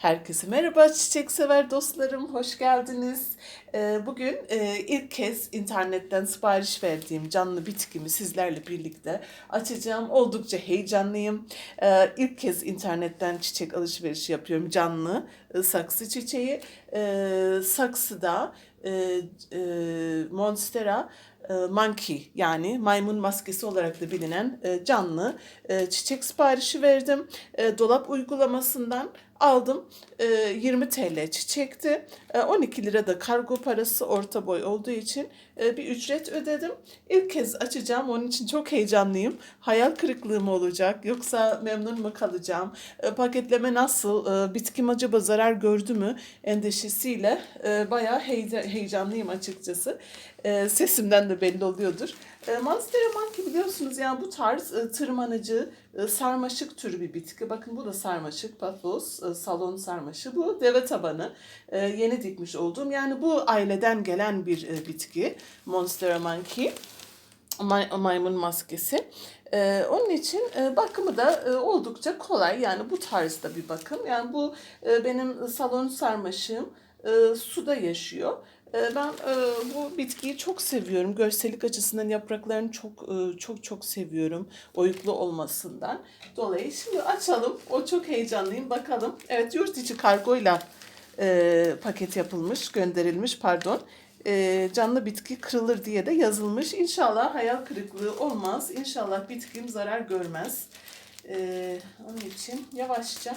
Herkese merhaba çiçek sever dostlarım, hoş geldiniz. Ee, Bugün e, ilk kez internetten sipariş verdiğim canlı bitkimi sizlerle birlikte açacağım. Oldukça heyecanlıyım. Ee, İlk kez internetten çiçek alışverişi yapıyorum canlı e, saksı çiçeği. Ee, Saksıda e, Monstera monkey yani maymun maskesi olarak da bilinen e, canlı e, çiçek siparişi verdim. E, dolap uygulamasından aldım. E, 20 TL çiçekti. E, 12 lira da kargo parası orta boy olduğu için e, bir ücret ödedim. İlk kez açacağım. Onun için çok heyecanlıyım. Hayal kırıklığı mı olacak yoksa memnun mu kalacağım? E, paketleme nasıl? E, bitkim acaba zarar gördü mü? Endişesiyle e, bayağı heyecanlıyım açıkçası. E, sesimden de belli oluyordur. E, Monstera monkey biliyorsunuz yani bu tarz e, tırmanıcı, e, sarmaşık türü bir bitki. Bakın bu da sarmaşık, paphos, e, salon sarmaşı. Bu deve tabanı. E, yeni dikmiş olduğum yani bu aileden gelen bir e, bitki. Monstera monkey. May- maymun maskesi. Ee, onun için e, bakımı da e, oldukça kolay. Yani bu tarzda bir bakım. Yani bu e, benim salon sarmaşığım e, suda yaşıyor. E, ben e, bu bitkiyi çok seviyorum. Görsellik açısından yapraklarını çok e, çok çok seviyorum. Oyuklu olmasından dolayı. Şimdi açalım. O çok heyecanlıyım. Bakalım. Evet yurt içi kargoyla e, paket yapılmış, gönderilmiş pardon. Canlı bitki kırılır diye de yazılmış. İnşallah hayal kırıklığı olmaz. İnşallah bitkim zarar görmez. Onun için yavaşça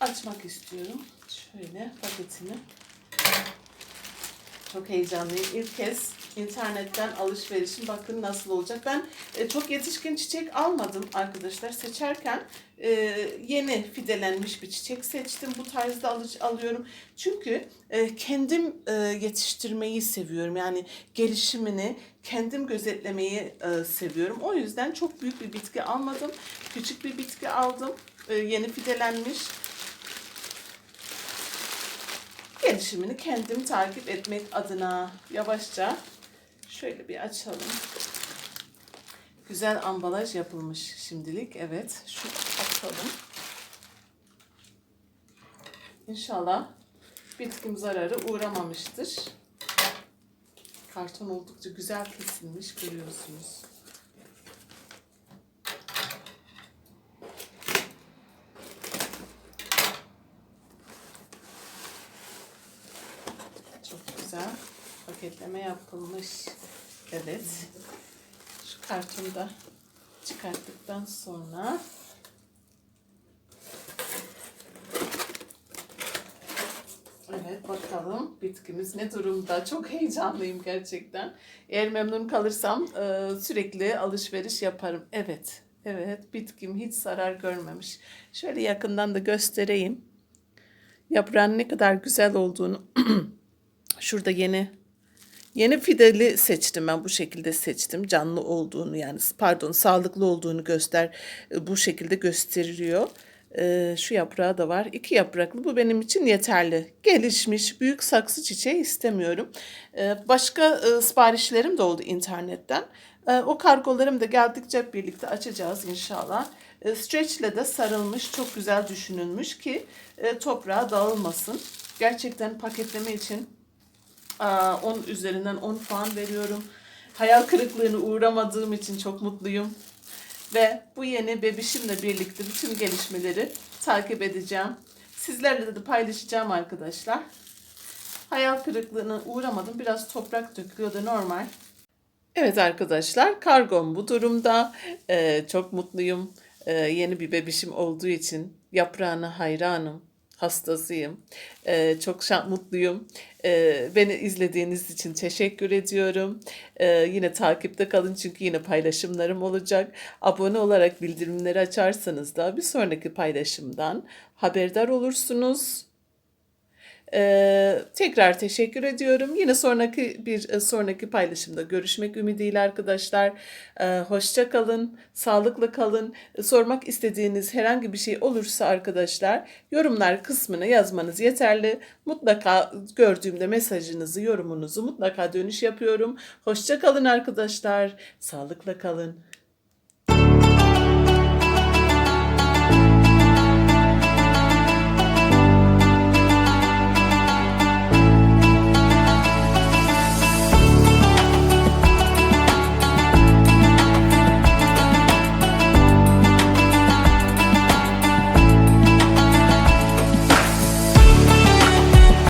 açmak istiyorum. Şöyle paketini. Çok heyecanlıyım. İlk kez internetten alışverişim bakın nasıl olacak. Ben e, çok yetişkin çiçek almadım arkadaşlar. Seçerken e, yeni fidelenmiş bir çiçek seçtim. Bu tarzda alış, alıyorum. Çünkü e, kendim e, yetiştirmeyi seviyorum. Yani gelişimini kendim gözetlemeyi e, seviyorum. O yüzden çok büyük bir bitki almadım. Küçük bir bitki aldım. E, yeni fidelenmiş gelişimini kendim takip etmek adına yavaşça şöyle bir açalım. Güzel ambalaj yapılmış şimdilik. Evet, şu atalım. İnşallah bitkim zararı uğramamıştır. Karton oldukça güzel kesilmiş görüyorsunuz. Çok güzel paketleme yapılmış. Evet. Şu kartonu da çıkarttıktan sonra Evet bakalım bitkimiz ne durumda. Çok heyecanlıyım gerçekten. Eğer memnun kalırsam e, sürekli alışveriş yaparım. Evet. Evet bitkim hiç zarar görmemiş. Şöyle yakından da göstereyim. Yaprağın ne kadar güzel olduğunu Şurada yeni yeni fideli seçtim ben bu şekilde seçtim. Canlı olduğunu yani pardon sağlıklı olduğunu göster bu şekilde gösteriyor. Ee, şu yaprağı da var. İki yapraklı. Bu benim için yeterli. Gelişmiş büyük saksı çiçeği istemiyorum. Ee, başka e, siparişlerim de oldu internetten. O kargolarım da geldikçe birlikte açacağız inşallah. Ee, stretch ile de sarılmış. Çok güzel düşünülmüş ki e, toprağa dağılmasın. Gerçekten paketleme için 10 üzerinden 10 puan veriyorum. Hayal kırıklığına uğramadığım için çok mutluyum. Ve bu yeni bebişimle birlikte bütün gelişmeleri takip edeceğim. Sizlerle de paylaşacağım arkadaşlar. Hayal kırıklığına uğramadım. Biraz toprak dökülüyor da normal. Evet arkadaşlar kargom bu durumda. Ee, çok mutluyum. Ee, yeni bir bebişim olduğu için yaprağına hayranım. Hastasıyım. Ee, çok şan, mutluyum. Ee, beni izlediğiniz için teşekkür ediyorum. Ee, yine takipte kalın çünkü yine paylaşımlarım olacak. Abone olarak bildirimleri açarsanız da bir sonraki paylaşımdan haberdar olursunuz. Ee, tekrar teşekkür ediyorum. Yine sonraki bir e, sonraki paylaşımda görüşmek ümidiyle arkadaşlar. Ee, hoşça kalın, sağlıklı kalın. Ee, sormak istediğiniz herhangi bir şey olursa arkadaşlar yorumlar kısmına yazmanız yeterli. Mutlaka gördüğümde mesajınızı, yorumunuzu mutlaka dönüş yapıyorum. Hoşça kalın arkadaşlar. Sağlıkla kalın.